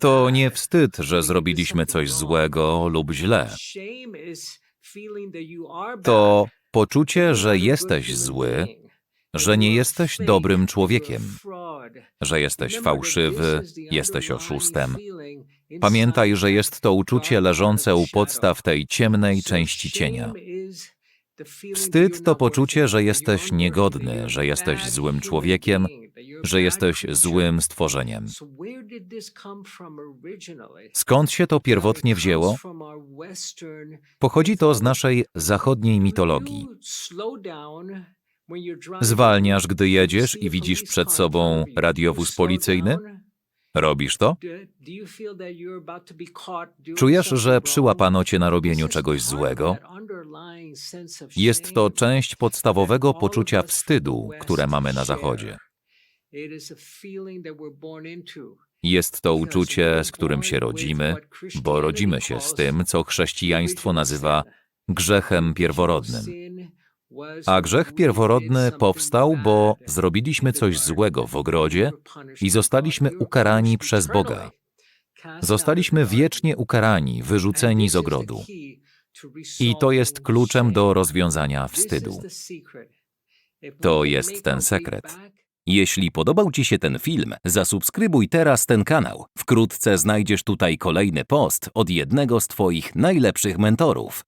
To nie wstyd, że zrobiliśmy coś złego lub źle. To poczucie, że jesteś zły, że nie jesteś dobrym człowiekiem, że jesteś fałszywy, jesteś oszustem. Pamiętaj, że jest to uczucie leżące u podstaw tej ciemnej części cienia. Wstyd to poczucie, że jesteś niegodny, że jesteś złym człowiekiem, że jesteś złym stworzeniem. Skąd się to pierwotnie wzięło? Pochodzi to z naszej zachodniej mitologii. Zwalniasz, gdy jedziesz i widzisz przed sobą radiowóz policyjny? Robisz to? Czujesz, że przyłapano cię na robieniu czegoś złego? Jest to część podstawowego poczucia wstydu, które mamy na Zachodzie. Jest to uczucie, z którym się rodzimy, bo rodzimy się z tym, co chrześcijaństwo nazywa grzechem pierworodnym. A grzech pierworodny powstał, bo zrobiliśmy coś złego w ogrodzie i zostaliśmy ukarani przez Boga. Zostaliśmy wiecznie ukarani, wyrzuceni z ogrodu. I to jest kluczem do rozwiązania wstydu. To jest ten sekret. Jeśli podobał Ci się ten film, zasubskrybuj teraz ten kanał. Wkrótce znajdziesz tutaj kolejny post od jednego z Twoich najlepszych mentorów.